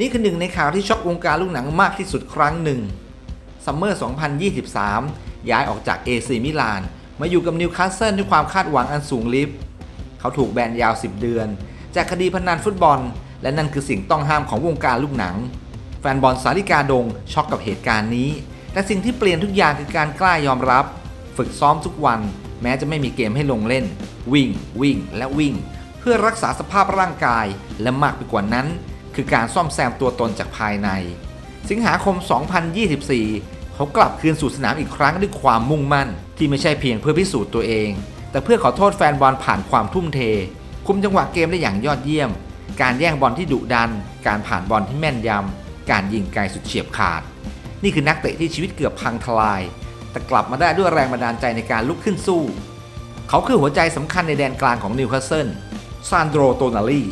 นี่คือหนึ่งในข่าวที่ช็อกวงการลูกหนังมากที่สุดครั้งหนึ่งซัมเมอร์ 2023 ย้ายออกจากเอซีมิลาน มาอยู่กับนิวคาสเซิลด้วยความคาดหวังอันสูงลิฟเขาถูกแบนยาว 10 เดือน จากคดีพนันฟุตบอล และนั่นคือสิ่งต้องห้ามของวงการลูกหนัง แฟนบอลสาริกาดงช็อกกับเหตุการณ์นี้ แต่สิ่งที่เปลี่ยนทุกอย่างคือการกล้ายอมรับ ฝึกซ้อมทุกวัน แม้จะไม่มีเกมให้ลงเล่น วิ่ง วิ่งและวิ่ง เพื่อรักษาสภาพร่างกายและมากไปกว่านั้น คือการซ่อมแซมตัวตนจากภายใน สิงหาคม 2024 เขากลับคืนสู่สนามอีกครั้งด้วยความมุ่งมั่น ที่ไม่ใช่เพียงเพื่อพิสูจน์ตัวเอง แต่เพื่อขอโทษแฟนบอลผ่านความทุ่มเท คุมจังหวะเกมได้อย่างยอดเยี่ยม การแย่งบอลที่ดุดัน การผ่านบอลที่แม่นยำ การยิงไกลสุดเฉียบขาด นี่คือนักเตะที่ชีวิตเกือบพังทลาย แต่กลับมาได้ด้วยแรงบันดาลใจในการลุกขึ้นสู้ เขาคือหัวใจสำคัญในแดนกลางของนิวคาสเซิลซานโดรโตนาลี